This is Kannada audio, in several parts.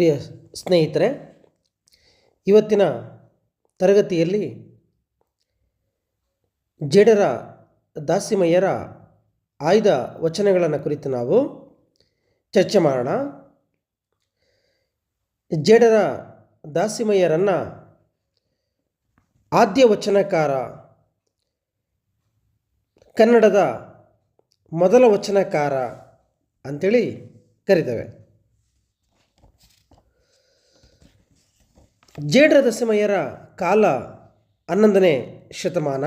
ಪ್ರಿಯ ಸ್ನೇಹಿತರೆ, ಇವತ್ತಿನ ತರಗತಿಯಲ್ಲಿ ಜೇಡರ ದಾಸಿಮಯ್ಯರ ಆಯ್ದ ವಚನಗಳನ್ನು ಕುರಿತು ನಾವು ಚರ್ಚೆ ಮಾಡೋಣ. ಜೇಡರ ದಾಸಿಮಯ್ಯರನ್ನು ಆದ್ಯ ವಚನಕಾರ, ಕನ್ನಡದ ಮೊದಲ ವಚನಕಾರ ಅಂಥೇಳಿ ಕರಿತೇವೆ. ಜೇಡರ ದಸಮಯ್ಯರ ಕಾಲ ಹನ್ನೊಂದನೇ ಶತಮಾನ.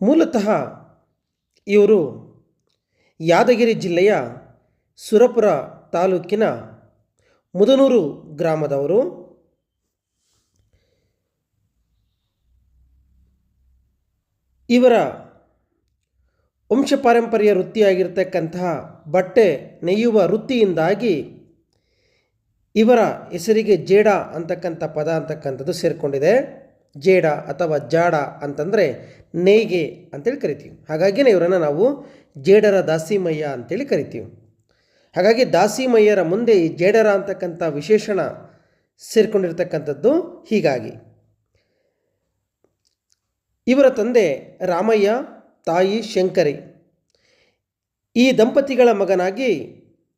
ಮೂಲತಃ ಇವರು ಯಾದಗಿರಿ ಜಿಲ್ಲೆಯ ಸುರಪುರ ತಾಲೂಕಿನ ಮುದನೂರು ಗ್ರಾಮದವರು. ಇವರ ವಂಶಪಾರಂಪರ್ಯ ವೃತ್ತಿಯಾಗಿರ್ತಕ್ಕಂತಹ ಬಟ್ಟೆ ನೇಯುವ ವೃತ್ತಿಯಿಂದಾಗಿ ಇವರ ಹೆಸರಿಗೆ ಜೇಡ ಅಂತಕ್ಕಂಥ ಪದ ಅಂತಕ್ಕಂಥದ್ದು ಸೇರಿಕೊಂಡಿದೆ. ಜೇಡ ಅಥವಾ ಜಾಡ ಅಂತಂದರೆ ನೇಯ್ಗೆ ಅಂತೇಳಿ ಕರಿತೀವಿ. ಹಾಗಾಗಿನೇ ಇವರನ್ನು ನಾವು ಜೇಡರ ದಾಸಿಮಯ್ಯ ಅಂತೇಳಿ ಕರಿತೀವಿ. ಹಾಗಾಗಿ ದಾಸಿಮಯ್ಯರ ಮುಂದೆ ಈ ಜೇಡರ ಅಂತಕ್ಕಂಥ ವಿಶೇಷಣ ಸೇರಿಕೊಂಡಿರ್ತಕ್ಕಂಥದ್ದು ಹೀಗಾಗಿ. ಇವರ ತಂದೆ ರಾಮಯ್ಯ, ತಾಯಿ ಶಂಕರಿ. ಈ ದಂಪತಿಗಳ ಮಗನಾಗಿ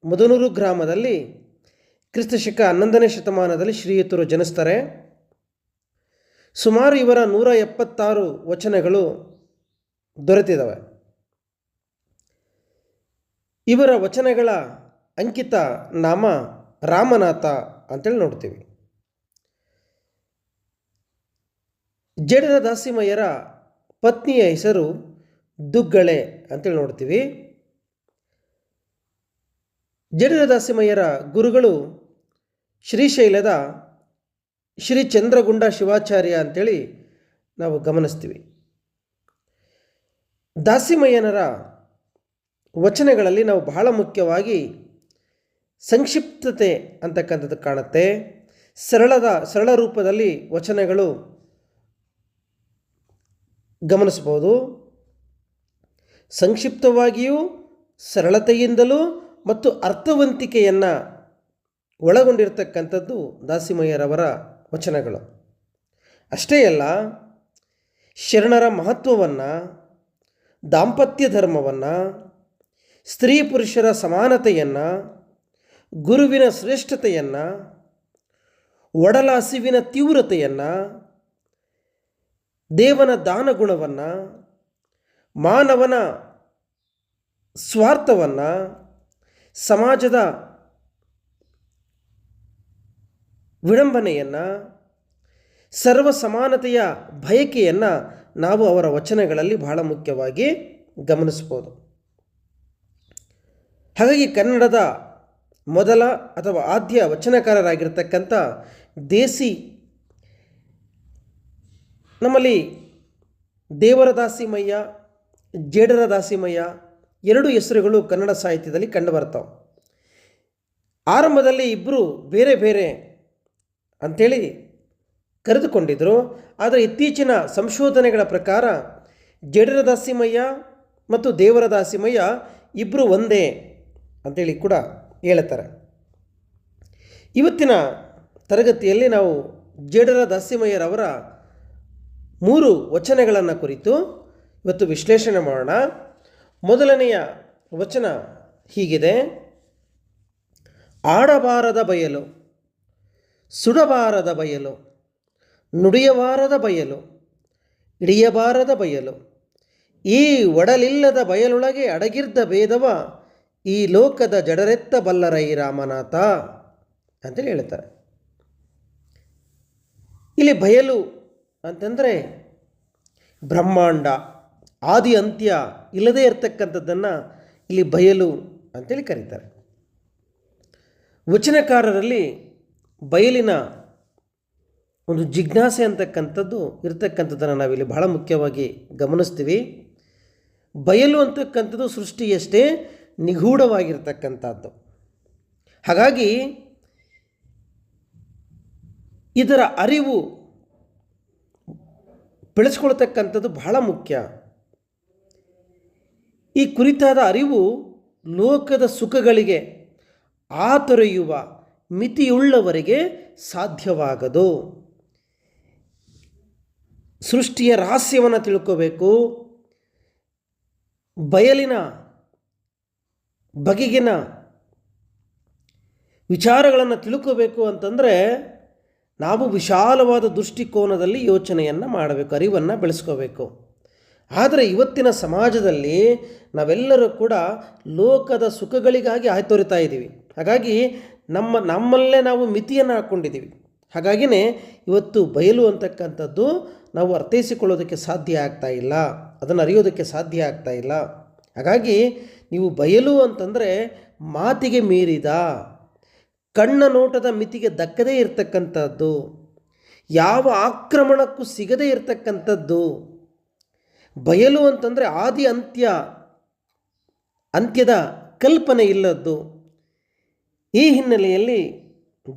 ಮದನೂರು ಗ್ರಾಮದಲ್ಲಿ ಕ್ರಿಸ್ತಶಕ ಹನ್ನೊಂದನೇ ಶತಮಾನದಲ್ಲಿ ಶ್ರೀಯುತರು ಜನಿಸ್ತಾರೆ. ಸುಮಾರು ಇವರ ನೂರ ಎಪ್ಪತ್ತಾರು ವಚನಗಳು ದೊರೆತಿದ್ದಾವೆ. ಇವರ ವಚನಗಳ ಅಂಕಿತ ನಾಮ ರಾಮನಾಥ ಅಂತೇಳಿ ನೋಡ್ತೀವಿ. ಜಡರ ದಾಸಿಮಯ್ಯರ ಪತ್ನಿಯ ಹೆಸರು ದುಗ್ಗಳೆ ಅಂತೇಳಿ ನೋಡ್ತೀವಿ. ಜಡರ ದಾಸಿಮಯ್ಯರ ಗುರುಗಳು ಶ್ರೀಶೈಲದ ಶ್ರೀ ಚಂದ್ರಗುಂಡ ಶಿವಾಚಾರ್ಯ ಅಂತೇಳಿ ನಾವು ಗಮನಿಸ್ತೀವಿ. ದಾಸಿಮಯ್ಯನರ ವಚನಗಳಲ್ಲಿ ನಾವು ಬಹಳ ಮುಖ್ಯವಾಗಿ ಸಂಕ್ಷಿಪ್ತತೆ ಅಂತಕ್ಕಂಥದ್ದು ಕಾಣುತ್ತೆ. ಸರಳದ, ಸರಳ ರೂಪದಲ್ಲಿ ವಚನಗಳು ಗಮನಿಸ್ಬೋದು. ಸಂಕ್ಷಿಪ್ತವಾಗಿಯೂ ಸರಳತೆಯಿಂದಲೂ ಮತ್ತು ಅರ್ಥವಂತಿಕೆಯನ್ನು ಒಳಗೊಂಡಿರ್ತಕ್ಕಂಥದ್ದು ದಾಸಿಮಯ್ಯರವರ ವಚನಗಳು. ಅಷ್ಟೇ ಅಲ್ಲ, ಶರಣರ ಮಹತ್ವವನ್ನು, ದಾಂಪತ್ಯ ಧರ್ಮವನ್ನು, ಸ್ತ್ರೀ ಪುರುಷರ ಸಮಾನತೆಯನ್ನು, ಗುರುವಿನ ಶ್ರೇಷ್ಠತೆಯನ್ನು, ಒಡಲಾಸಿವಿನ ತೀವ್ರತೆಯನ್ನು, ದೇವನ ದಾನಗುಣವನ್ನು ಮಾನವನ ಸ್ವಾರ್ಥವನ್ನು, ಸಮಾಜದ ವಿಡಂಬನೆಯನ್ನು ಸರ್ವ ಸಮಾನತೆಯ ಬಯಕೆಯನ್ನು ನಾವು ಅವರ ವಚನಗಳಲ್ಲಿ ಬಹಳ ಮುಖ್ಯವಾಗಿ ಗಮನಿಸ್ಬೋದು. ಹಾಗಾಗಿ ಕನ್ನಡದ ಮೊದಲ ಅಥವಾ ಆದ್ಯ ವಚನಕಾರರಾಗಿರ್ತಕ್ಕಂಥ ದೇಸಿ ನಮ್ಮಲ್ಲಿ ದೇವರ ದಾಸಿಮಯ್ಯ ಜೇಡರ ದಾಸಿಮಯ್ಯ ಎರಡು ಹೆಸರುಗಳು ಕನ್ನಡ ಸಾಹಿತ್ಯದಲ್ಲಿ ಕಂಡುಬರ್ತಾವೆ ಆರಂಭದಲ್ಲಿ ಇಬ್ಬರು ಬೇರೆ ಬೇರೆ ಅಂಥೇಳಿ ಕರೆದುಕೊಂಡಿದ್ದರು ಆದರೆ ಇತ್ತೀಚಿನ ಸಂಶೋಧನೆಗಳ ಪ್ರಕಾರ ಜಡರ ದಾಸಿಮಯ್ಯ ಮತ್ತು ದೇವರ ದಾಸಿಮಯ್ಯ ಇಬ್ಬರು ಒಂದೇ ಅಂತೇಳಿ ಕೂಡ ಹೇಳ್ತಾರೆ ಇವತ್ತಿನ ತರಗತಿಯಲ್ಲಿ ನಾವು ಜಡರ ದಾಸಿಮಯ್ಯರವರ ಮೂರು ವಚನಗಳನ್ನು ಕುರಿತು ಇವತ್ತು ವಿಶ್ಲೇಷಣೆ ಮಾಡೋಣ. ಮೊದಲನೆಯ ವಚನ ಹೀಗಿದೆ. ಆಡಬಾರದ ಬಯಲು. ಸುಡಬಾರದ ಬಯಲು, ನುಡಿಯಬಾರದ ಬಯಲು, ಹಿಡಿಯಬಾರದ ಬಯಲು, ಈ ಒಡಲಿಲ್ಲದ ಬಯಲೊಳಗೆ ಅಡಗಿರ್ದ ಭೇದವ ಈ ಲೋಕದ ಜಡರೆತ್ತ ಬಲ್ಲರೈ ರಾಮನಾಥ ಅಂತೇಳಿ ಹೇಳ್ತಾರೆ. ಇಲ್ಲಿ ಬಯಲು ಅಂತಂದರೆ ಬ್ರಹ್ಮಾಂಡ, ಆದಿ ಅಂತ್ಯ ಇಲ್ಲದೇ ಇರತಕ್ಕಂಥದ್ದನ್ನು ಇಲ್ಲಿ ಬಯಲು ಅಂತೇಳಿ ಕರೀತಾರೆ. ವಚನಕಾರರಲ್ಲಿ ಬಯಲಿನ ಒಂದು ಜಿಜ್ಞಾಸೆ ಅಂತಕ್ಕಂಥದ್ದು ಇರತಕ್ಕಂಥದ್ದನ್ನು ನಾವಿಲ್ಲಿ ಬಹಳ ಮುಖ್ಯವಾಗಿ ಗಮನಿಸ್ತೀವಿ. ಬಯಲು ಅಂತಕ್ಕಂಥದ್ದು ಸೃಷ್ಟಿಯಷ್ಟೇ ನಿಗೂಢವಾಗಿರ್ತಕ್ಕಂಥದ್ದು. ಹಾಗಾಗಿ ಇದರ ಅರಿವು ಬೆಳೆಸ್ಕೊಳ್ತಕ್ಕಂಥದ್ದು ಬಹಳ ಮುಖ್ಯ. ಈ ಕುರಿತಾದ ಅರಿವು ಲೋಕದ ಸುಖಗಳಿಗೆ ಆತೊರೆಯುವ ಮಿತಿಯುಳ್ಳವರಿಗೆ ಸಾಧ್ಯವಾಗದು. ಸೃಷ್ಟಿಯ ರಹಸ್ಯವನ್ನು ತಿಳ್ಕೋಬೇಕು. ಬಯಲಿನ ಬಗೆಗಿನ ವಿಚಾರಗಳನ್ನು ತಿಳ್ಕೋಬೇಕು ಅಂತಂದರೆ ನಾವು ವಿಶಾಲವಾದ ದೃಷ್ಟಿಕೋನದಲ್ಲಿ ಯೋಚನೆಯನ್ನು ಮಾಡಬೇಕು, ಅರಿವನ್ನು ಬೆಳೆಸ್ಕೋಬೇಕು. ಆದರೆ ಇವತ್ತಿನ ಸಮಾಜದಲ್ಲಿ ನಾವೆಲ್ಲರೂ ಕೂಡ ಲೋಕದ ಸುಖಗಳಿಗಾಗಿ ಆಯ್ತೊರಿತಾ ಇದ್ದೀವಿ ಹಾಗಾಗಿ ನಮ್ಮ ನಮ್ಮಲ್ಲೇ ನಾವು ಮಿತಿಯನ್ನು ಹಾಕ್ಕೊಂಡಿದ್ದೀವಿ ಹಾಗಾಗಿನೇ ಇವತ್ತು ಬಯಲು ಅಂತಕ್ಕಂಥದ್ದು ನಾವು ಅರ್ಥೈಸಿಕೊಳ್ಳೋದಕ್ಕೆ ಸಾಧ್ಯ ಆಗ್ತಾ ಇಲ್ಲ. ಅದನ್ನು ಅರಿಯೋದಕ್ಕೆ ಸಾಧ್ಯ ಆಗ್ತಾ ಇಲ್ಲ. ಹಾಗಾಗಿ ನೀವು ಬಯಲು ಅಂತಂದರೆ ಮಾತಿಗೆ ಮೀರಿದ, ಕಣ್ಣ ನೋಟದ ಮಿತಿಗೆ ದಕ್ಕದೇ ಇರತಕ್ಕಂಥದ್ದು, ಯಾವ ಆಕ್ರಮಣಕ್ಕೂ ಸಿಗದೇ ಇರತಕ್ಕಂಥದ್ದು, ಬಯಲು ಅಂತಂದರೆ ಆದಿ ಅಂತ್ಯ, ಅಂತ್ಯದ ಕಲ್ಪನೆ ಇಲ್ಲದ್ದು ಈ ಹಿನ್ನೆಲೆಯಲ್ಲಿ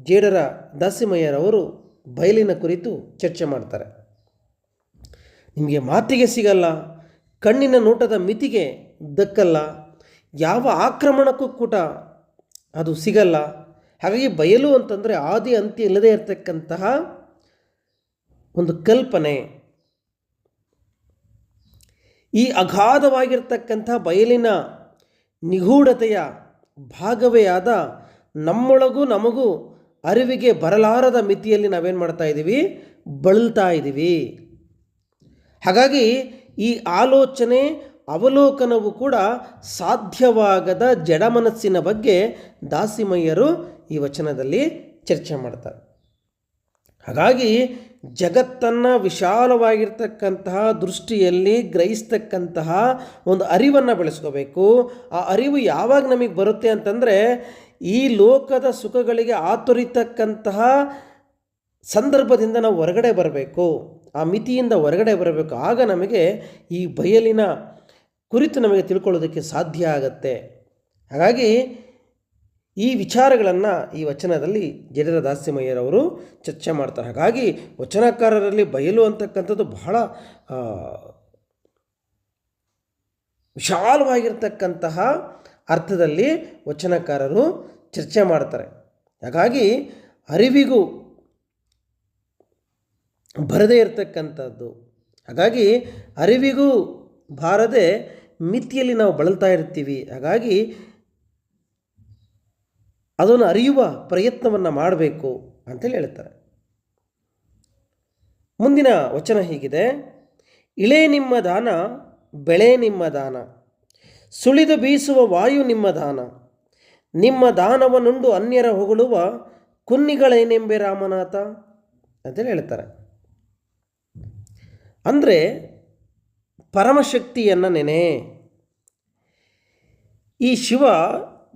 ಜೇಡರ ದಾಸಿಮಯ್ಯರವರು ಬಯಲಿನ ಕುರಿತು ಚರ್ಚೆ ಮಾಡ್ತಾರೆ. ನಿಮಗೆ ಮಾತಿಗೆ ಸಿಗಲ್ಲ, ಕಣ್ಣಿನ ನೋಟದ ಮಿತಿಗೆ ದಕ್ಕಲ್ಲ, ಯಾವ ಆಕ್ರಮಣಕ್ಕೂ ಕೂಡ ಅದು ಸಿಗಲ್ಲ. ಹಾಗಾಗಿ ಬಯಲು ಅಂತಂದರೆ ಆದಿ ಅಂತ್ಯ ಇಲ್ಲದೇ ಇರತಕ್ಕಂತಹ ಒಂದು ಕಲ್ಪನೆ. ಈ ಅಗಾಧವಾಗಿರ್ತಕ್ಕಂಥ ಬಯಲಿನ ನಿಗೂಢತೆಯ ಭಾಗವೇ ಆದ ನಮ್ಮೊಳಗೂ ನಮಗೂ ಅರಿವಿಗೆ ಬರಲಾರದ ಮಿತಿಯಲ್ಲಿ ನಾವೇನು ಮಾಡ್ತಾ ಇದ್ದೀವಿ? ಬಳಲ್ತಾ ಇದ್ದೀವಿ. ಹಾಗಾಗಿ ಈ ಆಲೋಚನೆ, ಅವಲೋಕನವು ಕೂಡ ಸಾಧ್ಯವಾಗದ ಜಡ ಮನಸ್ಸಿನ ಬಗ್ಗೆ ದಾಸಿಮಯ್ಯರು ಈ ವಚನದಲ್ಲಿ ಚರ್ಚೆ ಮಾಡ್ತಾರೆ. ಹಾಗಾಗಿ ಜಗತ್ತನ್ನು ವಿಶಾಲವಾಗಿರ್ತಕ್ಕಂತಹ ದೃಷ್ಟಿಯಲ್ಲಿ ಗ್ರಹಿಸ್ತಕ್ಕಂತಹ ಒಂದು ಅರಿವನ್ನು ಬೆಳೆಸ್ಕೋಬೇಕು. ಆ ಅರಿವು ಯಾವಾಗ ನಮಗೆ ಬರುತ್ತೆ ಅಂತಂದರೆ ಈ ಲೋಕದ ಸುಖಗಳಿಗೆ ಆತುರಿತಕ್ಕಂತಹ ಸಂದರ್ಭದಿಂದ ನಾವು ಹೊರಗಡೆ ಬರಬೇಕು, ಆ ಮಿತಿಯಿಂದ ಹೊರಗಡೆ ಬರಬೇಕು. ಆಗ ನಮಗೆ ಈ ಬಯಲಿನ ಕುರಿತು ನಮಗೆ ತಿಳ್ಕೊಳ್ಳೋದಕ್ಕೆ ಸಾಧ್ಯ ಆಗತ್ತೆ. ಹಾಗಾಗಿ ಈ ವಿಚಾರಗಳನ್ನು ಈ ವಚನದಲ್ಲಿ ಜಡರ ದಾಸ್ಯಮಯ್ಯರವರು ಚರ್ಚೆ ಮಾಡ್ತಾರೆ. ಹಾಗಾಗಿ ವಚನಕಾರರಲ್ಲಿ ಬಯಲು ಅಂತಕ್ಕಂಥದ್ದು ಬಹಳ ವಿಶಾಲವಾಗಿರ್ತಕ್ಕಂತಹ ಅರ್ಥದಲ್ಲಿ ವಚನಕಾರರು ಚರ್ಚೆ ಮಾಡ್ತಾರೆ. ಹಾಗಾಗಿ ಅರಿವಿಗೂ ಬರದೇ ಇರತಕ್ಕಂಥದ್ದು. ಹಾಗಾಗಿ ಅರಿವಿಗೂ ಬಾರದೆ ಮಿತಿಯಲ್ಲಿ ನಾವು ಬಳಲ್ತಾ ಇರ್ತೀವಿ. ಹಾಗಾಗಿ ಅದನ್ನು ಅರಿಯುವ ಪ್ರಯತ್ನವನ್ನು ಮಾಡಬೇಕು ಅಂತೇಳಿ ಹೇಳ್ತಾರೆ. ಮುಂದಿನ ವಚನ ಹೀಗಿದೆ, ಇಳೆ ನಿಮ್ಮ ದಾನ, ಬೆಳೆ ನಿಮ್ಮ ದಾನ. ಸುಳಿದು ಬೀಸುವ ವಾಯು ನಿಮ್ಮ ದಾನ. ನಿಮ್ಮ ದಾನವನುಂಡು ಅನ್ಯರ ಹೊಗಳುವ ಕುನ್ನಿಗಳೇನೆಂಬೆ ರಾಮನಾಥ? ಅಂತೇಳಿ ಹೇಳ್ತಾರೆ. ಅಂದರೆ ಪರಮಶಕ್ತಿಯನ್ನು ನೆನೆ. ಈ ಶಿವ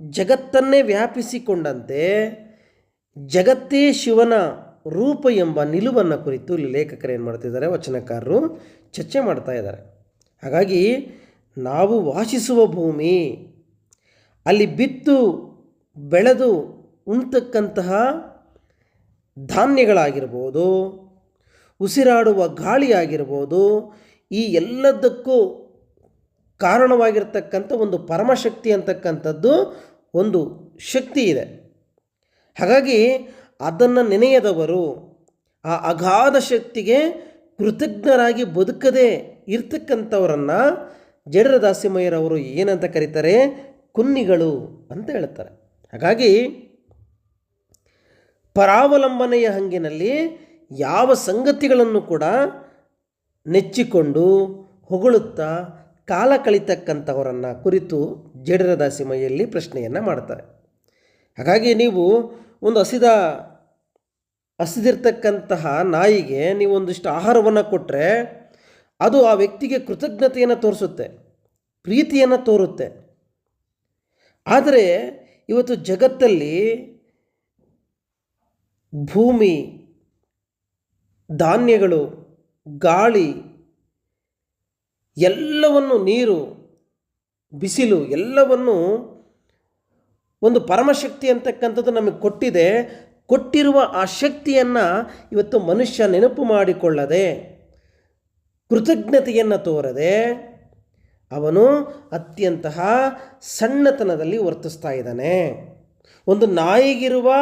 ಜಗತ್ತನ್ನೇ ವ್ಯಾಪಿಸಿಕೊಂಡಂತೆ ಜಗತ್ತೇ ಶಿವನ ರೂಪ ಎಂಬ ನಿಲುವನ್ನು ಕುರಿತು ಇಲ್ಲಿ ಲೇಖಕರು ಏನು ಮಾಡ್ತಿದ್ದಾರೆ, ವಚನಕಾರರು ಚರ್ಚೆ ಮಾಡ್ತಾ ಇದ್ದಾರೆ. ಹಾಗಾಗಿ ನಾವು ವಾಸಿಸುವ ಭೂಮಿ. ಅಲ್ಲಿ ಬಿತ್ತು, ಬೆಳೆದು ಉಣ್ತಕ್ಕಂತಹ ಧಾನ್ಯಗಳಾಗಿರ್ಬೋದು, ಉಸಿರಾಡುವ ಗಾಳಿಯಾಗಿರ್ಬೋದು, ಈ ಎಲ್ಲದಕ್ಕೂ ಕಾರಣವಾಗಿರ್ತಕ್ಕಂಥ ಒಂದು ಪರಮಶಕ್ತಿ ಅಂತಕ್ಕಂಥದ್ದು ಒಂದು ಶಕ್ತಿ ಇದೆ. ಹಾಗಾಗಿ ಅದನ್ನು ನೆನೆಯದವರು ಆ ಅಗಾಧ ಶಕ್ತಿಗೆ ಕೃತಜ್ಞರಾಗಿ ಬದುಕದೇ ಇರ್ತಕ್ಕಂಥವರನ್ನು ಜಡರ ದಾಸ್ಯಮಯ್ಯರವರು ಏನಂತ ಕರೀತಾರೆ? ಕುನ್ನಿಗಳು ಅಂತ ಹೇಳ್ತಾರೆ ಹಾಗಾಗಿ ಪರಾವಲಂಬನೆಯ ಹಂಗಿನಲ್ಲಿ ಯಾವ ಸಂಗತಿಗಳನ್ನು ಕೂಡ ನೆಚ್ಚಿಕೊಂಡು ಹೊಗಳುತ್ತಾ ಕಾಲ ಕಳಿತಕ್ಕಂಥವರನ್ನು ಕುರಿತು ಜಡರ ದಾಸಿಮಯಲ್ಲಿ ಪ್ರಶ್ನೆಯನ್ನು ಮಾಡ್ತಾರೆ. ಹಾಗಾಗಿ ನೀವು ಒಂದು ಹಸಿದ, ಹಸಿದಿರ್ತಕ್ಕಂತಹ ನಾಯಿಗೆ ನೀವು ಒಂದಿಷ್ಟು ಆಹಾರವನ್ನು ಕೊಟ್ಟರೆ ಅದು ಆ ವ್ಯಕ್ತಿಗೆ ಕೃತಜ್ಞತೆಯನ್ನು ತೋರಿಸುತ್ತೆ, ಪ್ರೀತಿಯನ್ನು ತೋರುತ್ತೆ. ಆದರೆ ಇವತ್ತು ಜಗತ್ತಲ್ಲಿ ಭೂಮಿ, ಧಾನ್ಯಗಳು, ಗಾಳಿ, ಎಲ್ಲವನ್ನು ನೀರು, ಬಿಸಿಲು ಎಲ್ಲವನ್ನು ಒಂದು ಪರಮಶಕ್ತಿ ಅಂತಕ್ಕಂಥದ್ದು ನಮಗೆ ಕೊಟ್ಟಿದೆ. ಕೊಟ್ಟಿರುವ ಆ ಶಕ್ತಿಯನ್ನು ಇವತ್ತು ಮನುಷ್ಯ ನೆನಪು ಮಾಡಿಕೊಳ್ಳದೆ ಕೃತಜ್ಞತೆಯನ್ನು ತೋರದೆ ಅವನು ಅತ್ಯಂತ ಸಣ್ಣತನದಲ್ಲಿ ವರ್ತಿಸ್ತಾ ಇದ್ದಾನೆ. ಒಂದು ನಾಯಿಗಿರುವ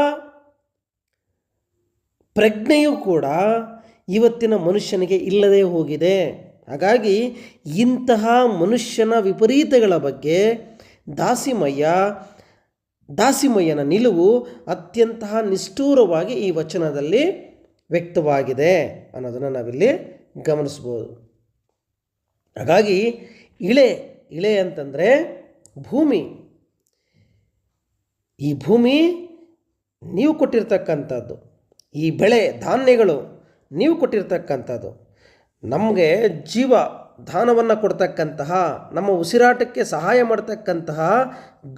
ಪ್ರಜ್ಞೆಯೂ ಕೂಡ ಇವತ್ತಿನ ಮನುಷ್ಯನಿಗೆ ಇಲ್ಲದೆ ಹೋಗಿದೆ. ಹಾಗಾಗಿ ಇಂತಹ ಮನುಷ್ಯನ ವಿಪರೀತಗಳ ಬಗ್ಗೆ ದಾಸಿಮಯ್ಯ, ದಾಸಿಮಯ್ಯನ ನಿಲುವು ಅತ್ಯಂತ ನಿಷ್ಠೂರವಾಗಿ ಈ ವಚನದಲ್ಲಿ ವ್ಯಕ್ತವಾಗಿದೆ ಅನ್ನೋದನ್ನು ನಾವಿಲ್ಲಿ ಗಮನಿಸ್ಬೋದು. ಹಾಗಾಗಿ ಇಳೆ ಇಳೆ ಅಂತಂದರೆ ಭೂಮಿ. ಈ ಭೂಮಿ ನೀವು ಕೊಟ್ಟಿರ್ತಕ್ಕಂಥದ್ದು, ಈ ಬೆಳೆ, ಧಾನ್ಯಗಳು ನೀವು ಕೊಟ್ಟಿರ್ತಕ್ಕಂಥದ್ದು, ನಮಗೆ ಜೀವ ದಾನವನ್ನು ಕೊಡ್ತಕ್ಕಂತಹ, ನಮ್ಮ ಉಸಿರಾಟಕ್ಕೆ ಸಹಾಯ ಮಾಡ್ತಕ್ಕಂತಹ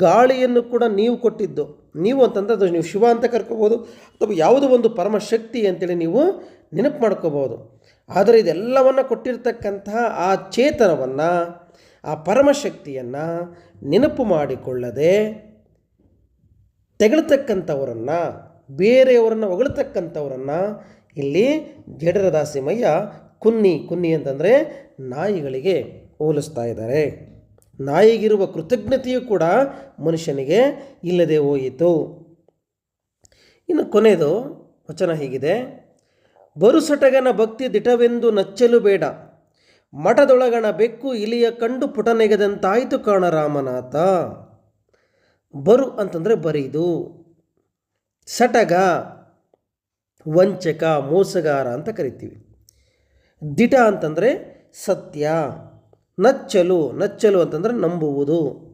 ಗಾಳಿಯನ್ನು ಕೂಡ ನೀವು ಕೊಟ್ಟಿದ್ದು. ನೀವು ಅಂತಂದ್ರೆ ಅದು ನೀವು ಶಿವ ಅಂತ ಕರ್ಕೋಬೋದು ಅಥವಾ ಯಾವುದೋ ಒಂದು ಪರಮಶಕ್ತಿ ಅಂತೇಳಿ ನೀವು ನೆನಪು ಮಾಡ್ಕೋಬೋದು ಆದರೆ ಇದೆಲ್ಲವನ್ನು ಕೊಟ್ಟಿರ್ತಕ್ಕಂತಹ ಆ ಚೇತನವನ್ನು, ಆ ಪರಮಶಕ್ತಿಯನ್ನು ನೆನಪು ಮಾಡಿಕೊಳ್ಳದೆ ತೆಗಳತಕ್ಕಂಥವರನ್ನು, ಬೇರೆಯವರನ್ನು ಹೊಗಳ್ತಕ್ಕಂಥವರನ್ನು ಇಲ್ಲಿ ಜಡರದಾಸಿಮಯ್ಯ ಕುನ್ನಿ ಕುನ್ನಿ ಅಂತಂದರೆ ನಾಯಿಗಳಿಗೆ ಹೋಲಿಸ್ತಾ ಇದ್ದಾರೆ. ನಾಯಿಗಿರುವ ಕೃತಜ್ಞತೆಯು ಕೂಡ ಮನುಷ್ಯನಿಗೆ ಇಲ್ಲದೆ ಹೋಯಿತು. ಇನ್ನು ಕೊನೆಯದು ವಚನ ಹೀಗಿದೆ. ಬರುಸಟಗನ ಭಕ್ತಿ ದಿಟವೆಂದು ನಚ್ಚಲು ಬೇಡ. ಮಠದೊಳಗಣ ಬೆಕ್ಕು ಇಲಿಯ ಕಂಡು ಪುಟನೆಗೆದಂತಾಯಿತು ಕಾಣ ರಾಮನಾಥ. ಬರು ಅಂತಂದರೆ ಬರೀದು. ಸಟಗ, ವಂಚಕ, ಮೋಸಗಾರ ಅಂತ ಕರಿತೀವಿ. ದಿಟ ಅಂತಂದರೆ ಸತ್ಯ, ನಚ್ಚಲು ನಚ್ಚಲು ಅಂತಂದರೆ ನಂಬುವುದು.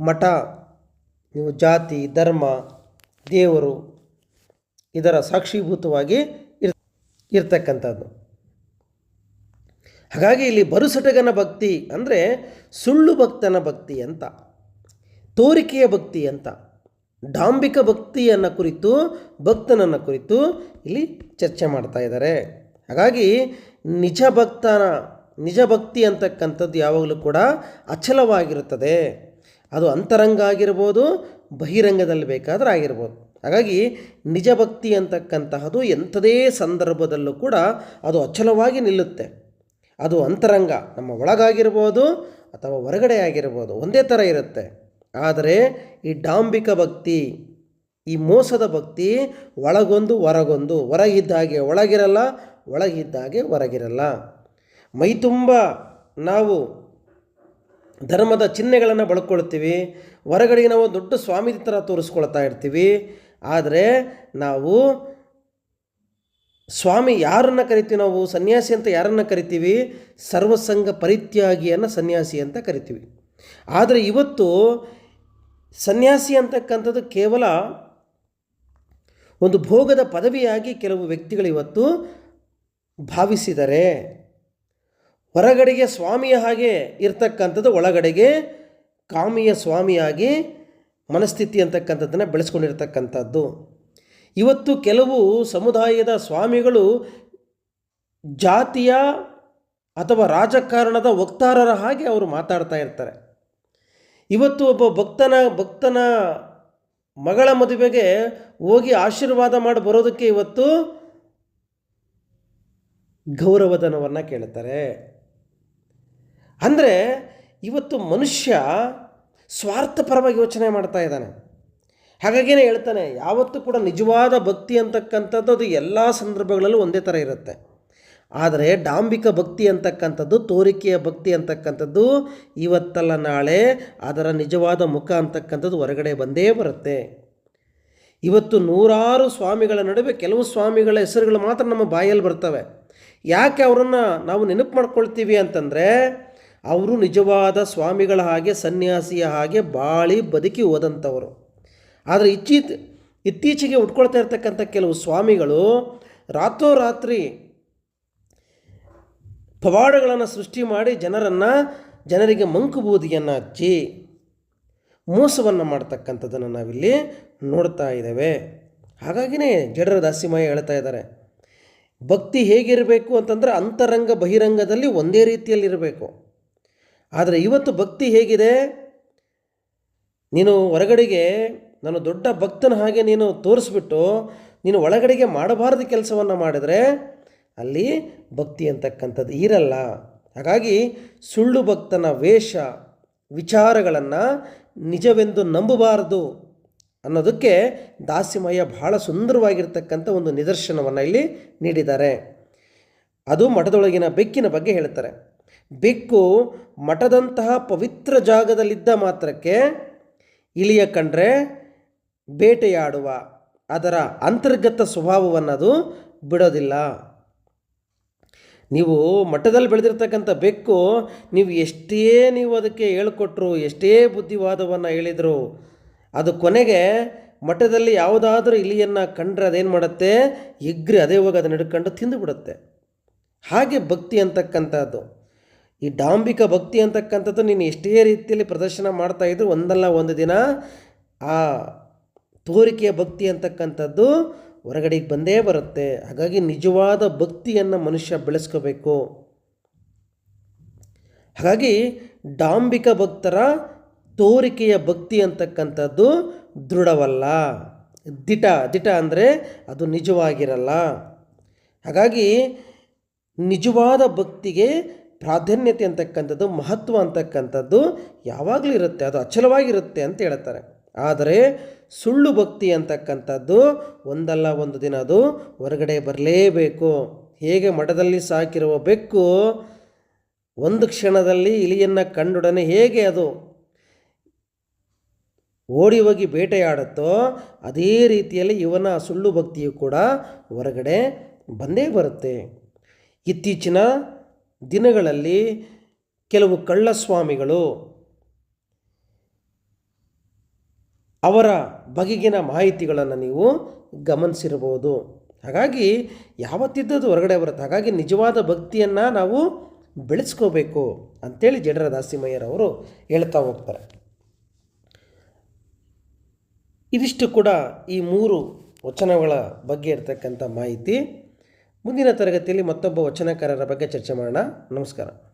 ಮಠ, ನೀವು ಜಾತಿ, ಧರ್ಮ, ದೇವರು ಇದರ ಸಾಕ್ಷೀಭೂತವಾಗಿ ಇರ್ತಕ್ಕಂಥದ್ದು. ಹಾಗಾಗಿ ಇಲ್ಲಿ ಬರುಸಟಗನ ಭಕ್ತಿ ಅಂದರೆ ಸುಳ್ಳು ಭಕ್ತನ ಭಕ್ತಿ ಅಂತ, ತೋರಿಕೆಯ ಭಕ್ತಿ ಅಂತ, ಡಾಂಬಿಕ ಭಕ್ತಿಯನ್ನು ಕುರಿತು, ಭಕ್ತನನ್ನು ಕುರಿತು ಇಲ್ಲಿ ಚರ್ಚೆ ಮಾಡ್ತಾ ಇದ್ದಾರೆ. ಹಾಗಾಗಿ ನಿಜ ಭಕ್ತನ, ನಿಜ ಭಕ್ತಿ ಅಂತಕ್ಕಂಥದ್ದು ಯಾವಾಗಲೂ ಕೂಡ ಅಚಲವಾಗಿರುತ್ತದೆ. ಅದು ಅಂತರಂಗ ಆಗಿರ್ಬೋದು, ಬಹಿರಂಗದಲ್ಲಿ ಬೇಕಾದರೂ ಆಗಿರ್ಬೋದು. ಹಾಗಾಗಿ ನಿಜ ಭಕ್ತಿ ಎಂಥದೇ ಸಂದರ್ಭದಲ್ಲೂ ಕೂಡ ಅದು ಅಚಲವಾಗಿ ನಿಲ್ಲುತ್ತೆ. ಅದು ಅಂತರಂಗ, ನಮ್ಮ ಒಳಗಾಗಿರ್ಬೋದು ಅಥವಾ ಹೊರಗಡೆ ಆಗಿರ್ಬೋದು ಒಂದೇ ಥರ ಇರುತ್ತೆ. ಆದರೆ ಈ ಡಾಂಬಿಕ ಭಕ್ತಿ, ಈ ಮೋಸದ ಭಕ್ತಿ ಒಳಗೊಂದು ಹೊರಗೊಂದು ಹೊರಗಿದ್ದಾಗೆ ಒಳಗಿರಲ್ಲ ಒಳಗಿದ್ದಾಗೆ ಹೊರಗಿರಲ್ಲ. ಮೈ ತುಂಬ ನಾವು ಧರ್ಮದ ಚಿಹ್ನೆಗಳನ್ನು ಬಳಕೊಳ್ತೀವಿ, ಹೊರಗಡೆಗೆ ನಾವು ದೊಡ್ಡ ಸ್ವಾಮಿ ಥರ ತೋರಿಸ್ಕೊಳ್ತಾ ಇರ್ತೀವಿ ಆದರೆ ನಾವು ಸ್ವಾಮಿ ಯಾರನ್ನು ಕರಿತೀವಿ ನಾವು? ಸನ್ಯಾಸಿ ಅಂತ ಯಾರನ್ನು ಕರಿತೀವಿ? ಸರ್ವಸಂಗ ಪರಿತ್ಯಾಗಿಯನ್ನು ಸನ್ಯಾಸಿ ಅಂತ ಕರಿತೀವಿ. ಆದರೆ ಇವತ್ತು ಸನ್ಯಾಸಿ ಅಂತಕ್ಕಂಥದ್ದು ಕೇವಲ ಒಂದು ಭೋಗದ ಪದವಿಯಾಗಿ ಕೆಲವು ವ್ಯಕ್ತಿಗಳು ಇವತ್ತು ಭಾವಿಸಿದರೆ, ಹೊರಗಡೆಗೆ ಸ್ವಾಮಿಯ ಹಾಗೆ ಇರ್ತಕ್ಕಂಥದ್ದು ಒಳಗಡೆಗೆ ಕಾಮಿಯ ಸ್ವಾಮಿಯಾಗಿ ಮನಸ್ಥಿತಿ ಅಂತಕ್ಕಂಥದ್ದನ್ನು ಬೆಳೆಸ್ಕೊಂಡಿರ್ತಕ್ಕಂಥದ್ದು. ಇವತ್ತು ಕೆಲವು ಸಮುದಾಯದ ಸ್ವಾಮಿಗಳು ಜಾತಿಯ ಅಥವಾ ರಾಜಕಾರಣದ ವಕ್ತಾರರ ಹಾಗೆ ಅವರು ಮಾತಾಡ್ತಾ ಇರ್ತಾರೆ. ಇವತ್ತು ಒಬ್ಬ ಭಕ್ತನ ಭಕ್ತನ ಮಗಳ ಮದುವೆಗೆ ಹೋಗಿ ಆಶೀರ್ವಾದ ಮಾಡಿ ಬರೋದಕ್ಕೆ ಇವತ್ತು ಗೌರವಧನವನ್ನು ಕೇಳ್ತಾರೆ. ಅಂದರೆ ಇವತ್ತು ಮನುಷ್ಯ ಸ್ವಾರ್ಥಪರವಾಗಿ ಯೋಚನೆ ಮಾಡ್ತಾ ಇದ್ದಾನೆ. ಹಾಗಾಗಿನೇ ಹೇಳ್ತಾನೆ, ಯಾವತ್ತೂ ಕೂಡ ನಿಜವಾದ ಭಕ್ತಿ ಅಂತಕ್ಕಂಥದ್ದು ಅದು ಎಲ್ಲ ಸಂದರ್ಭಗಳಲ್ಲೂ ಒಂದೇ ಥರ ಇರುತ್ತೆ. ಆದರೆ ಡಾಂಬಿಕ ಭಕ್ತಿ ಅಂತಕ್ಕಂಥದ್ದು, ತೋರಿಕೆಯ ಭಕ್ತಿ ಅಂತಕ್ಕಂಥದ್ದು ಇವತ್ತಲ್ಲ ನಾಳೆ, ಅದರ ನಿಜವಾದ ಮುಖ ಅಂತಕ್ಕಂಥದ್ದು ಹೊರಗಡೆ ಬಂದೇ ಬರುತ್ತೆ. ಇವತ್ತು ನೂರಾರು ಸ್ವಾಮಿಗಳ ನಡುವೆ ಕೆಲವು ಸ್ವಾಮಿಗಳ ಹೆಸರುಗಳು ಮಾತ್ರ ನಮ್ಮ ಬಾಯಲ್ಲಿ ಬರ್ತವೆ. ಯಾಕೆ ಅವರನ್ನು ನಾವು ನೆನಪು ಮಾಡ್ಕೊಳ್ತೀವಿ ಅಂತಂದರೆ ಅವರು ನಿಜವಾದ ಸ್ವಾಮಿಗಳ ಹಾಗೆ, ಸನ್ಯಾಸಿಯ ಹಾಗೆ ಬಾಳಿ ಬದುಕಿ ಹೋದಂಥವರು. ಆದರೆ ಇಚ್ಚೀತ್ ಇತ್ತೀಚೆಗೆ ಉಟ್ಕೊಳ್ತಾ ಇರ್ತಕ್ಕಂಥ ಕೆಲವು ಸ್ವಾಮಿಗಳು ರಾತ್ರೋರಾತ್ರಿ ಪವಾಡಗಳನ್ನು ಸೃಷ್ಟಿ ಮಾಡಿ ಜನರನ್ನು, ಜನರಿಗೆ ಮಂಕು ಬೂದಿಯನ್ನು ಹಚ್ಚಿ ಮೋಸವನ್ನು ಮಾಡ್ತಕ್ಕಂಥದ್ದನ್ನು ನಾವಿಲ್ಲಿ ನೋಡ್ತಾ ಇದ್ದೇವೆ. ಹಾಗಾಗಿನೇ ಜಡರ ದಾಸಿಮಯ ಹೇಳ್ತಾ ಇದ್ದಾರೆ, ಭಕ್ತಿ ಹೇಗಿರಬೇಕು ಅಂತಂದರೆ ಅಂತರಂಗ ಬಹಿರಂಗದಲ್ಲಿ ಒಂದೇ ರೀತಿಯಲ್ಲಿರಬೇಕು. ಆದರೆ ಇವತ್ತು ಭಕ್ತಿ ಹೇಗಿದೆ? ನೀನು ಹೊರಗಡೆಗೆ ನಾನು ದೊಡ್ಡ ಭಕ್ತನ ಹಾಗೆ ನೀನು ತೋರಿಸ್ಬಿಟ್ಟು ನೀನು ಒಳಗಡೆಗೆ ಮಾಡಬಾರದು ಕೆಲಸವನ್ನು ಮಾಡಿದರೆ ಅಲ್ಲಿ ಭಕ್ತಿ ಅಂತಕ್ಕಂಥದ್ದು ಇರಲ್ಲ. ಹಾಗಾಗಿ ಸುಳ್ಳು ಭಕ್ತನ ವೇಷ, ವಿಚಾರಗಳನ್ನು ನಿಜವೆಂದು ನಂಬಬಾರದು ಅನ್ನೋದಕ್ಕೆ ದಾಸಿಮಯ್ಯ ಬಹಳ ಸುಂದರವಾಗಿರ್ತಕ್ಕಂಥ ಒಂದು ನಿದರ್ಶನವನ್ನು ಇಲ್ಲಿ ನೀಡಿದ್ದಾರೆ. ಅದು ಮಠದೊಳಗಿನ ಬೆಕ್ಕಿನ ಬಗ್ಗೆ ಹೇಳ್ತಾರೆ. ಬೆಕ್ಕು ಮಠದಂತಹ ಪವಿತ್ರ ಜಾಗದಲ್ಲಿದ್ದ ಮಾತ್ರಕ್ಕೆ ಇಲಿಯ ಕಂಡ್ರೆ ಬೇಟೆಯಾಡುವ, ಅದರ ಅಂತರ್ಗತ ಸ್ವಭಾವವನ್ನು ಅದು ಬಿಡೋದಿಲ್ಲ. ನೀವು ಮಠದಲ್ಲಿ ಬೆಳೆದಿರ್ತಕ್ಕಂಥ ಬೆಕ್ಕು, ನೀವು ಎಷ್ಟೇ ನೀವು ಅದಕ್ಕೆ ಹೇಳ್ಕೊಟ್ರು, ಎಷ್ಟೇ ಬುದ್ಧಿವಾದವನ್ನು ಹೇಳಿದರು, ಅದು ಕೊನೆಗೆ ಮಠದಲ್ಲಿ ಯಾವುದಾದ್ರೂ ಇಲಿಯನ್ನು ಕಂಡ್ರೆ ಅದೇನು ಮಾಡುತ್ತೆ? ಎಗ್ರಿ ಅದೇ ಹೋಗಿ ಅದನ್ನ ಹಿಡ್ಕೊಂಡು ತಿಂದು ಬಿಡುತ್ತೆ. ಹಾಗೆ ಭಕ್ತಿ ಅಂತಕ್ಕಂಥದ್ದು. ಈ ಡಾಂಬಿಕ ಭಕ್ತಿ ಅಂತಕ್ಕಂಥದ್ದು ನೀನು ಎಷ್ಟೇ ರೀತಿಯಲ್ಲಿ ಪ್ರದರ್ಶನ ಮಾಡ್ತಾ ಇದ್ರು ಒಂದಲ್ಲ ಒಂದು ದಿನ ಆ ತೋರಿಕೆಯ ಭಕ್ತಿ ಅಂತಕ್ಕಂಥದ್ದು ಹೊರಗಡೆಗೆ ಬಂದೇ ಬರುತ್ತೆ. ಹಾಗಾಗಿ ನಿಜವಾದ ಭಕ್ತಿಯನ್ನು ಮನುಷ್ಯ ಬೆಳೆಸ್ಕೋಬೇಕು. ಹಾಗಾಗಿ ಡಾಂಬಿಕ ಭಕ್ತರ ತೋರಿಕೆಯ ಭಕ್ತಿ ಅಂತಕ್ಕಂಥದ್ದು ದೃಢವಲ್ಲ. ದಿಟ ದಿಟ ಅಂದರೆ ಅದು ನಿಜವಾಗಿರಲ್ಲ. ಹಾಗಾಗಿ ನಿಜವಾದ ಭಕ್ತಿಗೆ ಪ್ರಾಧಾನ್ಯತೆ ಅಂತಕ್ಕಂಥದ್ದು, ಮಹತ್ವ ಅಂತಕ್ಕಂಥದ್ದು ಯಾವಾಗಲೂ ಇರುತ್ತೆ. ಅದು ಅಚಲವಾಗಿರುತ್ತೆ ಅಂತ ಹೇಳ್ತಾರೆ. ಆದರೆ ಸುಳ್ಳು ಭಕ್ತಿ ಅಂತಕ್ಕಂಥದ್ದು ಒಂದಲ್ಲ ಒಂದು ದಿನ ಅದು ಹೊರಗಡೆ ಬರಲೇಬೇಕು. ಹೇಗೆ ಮಠದಲ್ಲಿ ಸಾಕಿರುವ ಬೆಕ್ಕು ಒಂದು ಕ್ಷಣದಲ್ಲಿ ಇಲಿಯನ್ನು ಕಂಡೊಡನೆ ಹೇಗೆ ಅದು ಓಡಿ ಹೋಗಿ ಬೇಟೆಯಾಡುತ್ತೋ ಅದೇ ರೀತಿಯಲ್ಲಿ ಇವನ ಸುಳ್ಳು ಭಕ್ತಿಯು ಕೂಡ ಹೊರಗಡೆ ಬಂದೇ ಬರುತ್ತೆ. ಇತ್ತೀಚಿನ ದಿನಗಳಲ್ಲಿ ಕೆಲವು ಕಳ್ಳಸ್ವಾಮಿಗಳು ಅವರ ಬಗೆಗಿನ ಮಾಹಿತಿಗಳನ್ನು ನೀವು ಗಮನಿಸಿರ್ಬೋದು ಹಾಗಾಗಿ ಯಾವತ್ತಿದ್ದದ್ದು ಹೊರಗಡೆ ಬರುತ್ತೆ. ಹಾಗಾಗಿ ನಿಜವಾದ ಭಕ್ತಿಯನ್ನು ನಾವು ಬೆಳೆಸ್ಕೋಬೇಕು ಅಂಥೇಳಿ ಜಡರ ದಾಸಿಮಯ್ಯರವರು ಹೇಳ್ತಾ ಹೋಗ್ತಾರೆ. ಇದಿಷ್ಟು ಕೂಡ ಈ ಮೂರು ವಚನಗಳ ಬಗ್ಗೆ ಇರತಕ್ಕಂಥ ಮಾಹಿತಿ. ಮುಂದಿನ ತರಗತಿಯಲ್ಲಿ ಮತ್ತೊಬ್ಬ ವಚನಕಾರರ ಬಗ್ಗೆ ಚರ್ಚೆ ಮಾಡೋಣ. ನಮಸ್ಕಾರ.